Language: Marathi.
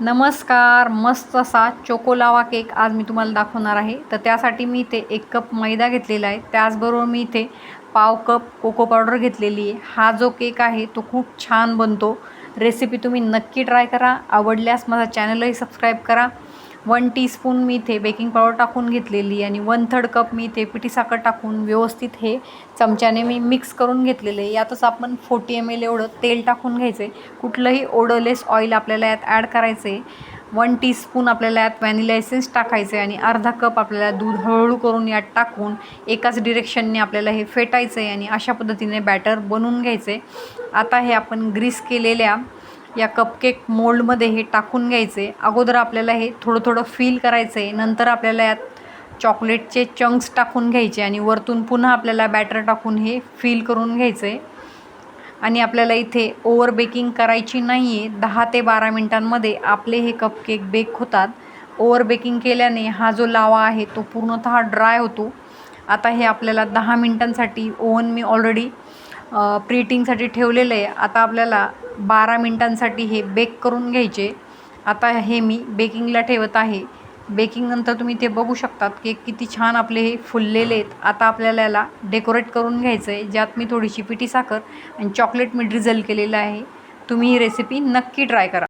नमस्कार मस्त असा चोकोलावा केक आज मी तुम्हाला दाखवणार आहे. तर त्यासाठी मी इथे एक कप मैदा घेतलेला आहे. त्याचबरोबर मी इथे पाव कप कोको पावडर घेतलेली आहे. हा जो केक आहे तो खूप छान बनतो. रेसिपी तुम्ही नक्की ट्राय करा. आवडल्यास माझा चॅनलही सबस्क्राईब करा. वन टीस्पून मी इथे बेकिंग पावडर टाकून घेतलेली आणि वन थर्ड कप मी इथे पिठी साखर टाकून व्यवस्थित हे चमच्याने मी मिक्स करून घेतलेलं आहे. यातच आपण फोर्टी एम एल एवढं तेल टाकून घ्यायचं आहे कुठलंही ओडोलेस ऑइल आपल्याला यात ॲड करायचं आहे वन टीस्पून आपल्याला यात व्हॅनिला एसेन्स टाकायचं आहे आणि अर्धा कप आपल्याला दूध हळूहळू करून यात टाकून एकाच डिरेक्शनने आपल्याला हे फेटायचं आहे आणि अशा पद्धतीने बॅटर बनवून घ्यायचं आहे आता हे आपण ग्रीस केलेल्या या कपकेक मोल्डमध्ये हे टाकून घ्यायचे. अगोदर आपल्याला हे थोडं थोडं फील करायचं आहे नंतर आपल्याला यात चॉकलेटचे चंक्स टाकून घ्यायचे आणि वरतून पुन्हा आपल्याला बॅटर टाकून हे फील करून घ्यायचं. आहे आणि आपल्याला इथे ओव्हर बेकिंग करायची नाही आहे दहा ते बारा मिनटांमध्ये आपले हे कपकेक बेक होतात. ओव्हर बेकिंग केल्याने हा जो लावा आहे तो पूर्णतः ड्राय होतो. आता हे आपल्याला दहा मिनटांसाठी ओव्हन मी ऑलरेडी प्रीटिंगसाठी ठेवलेलं आहे. आता आपल्याला बारा मिनटांसाठी हे बेक करून घ्यायचे. आता हे मी बेकिंगला ठेवत आहे. बेकिंगनंतर तुम्ही ते बघू शकतात की किती छान आपले हे फुललेले आहेत. आता आपल्याला याला डेकोरेट करून घ्यायचं आहे ज्यात मी थोडीशी पिठी साखर आणि चॉकलेट मी ड्रिझल केलेलं आहे. तुम्ही ही रेसिपी नक्की ट्राय करा.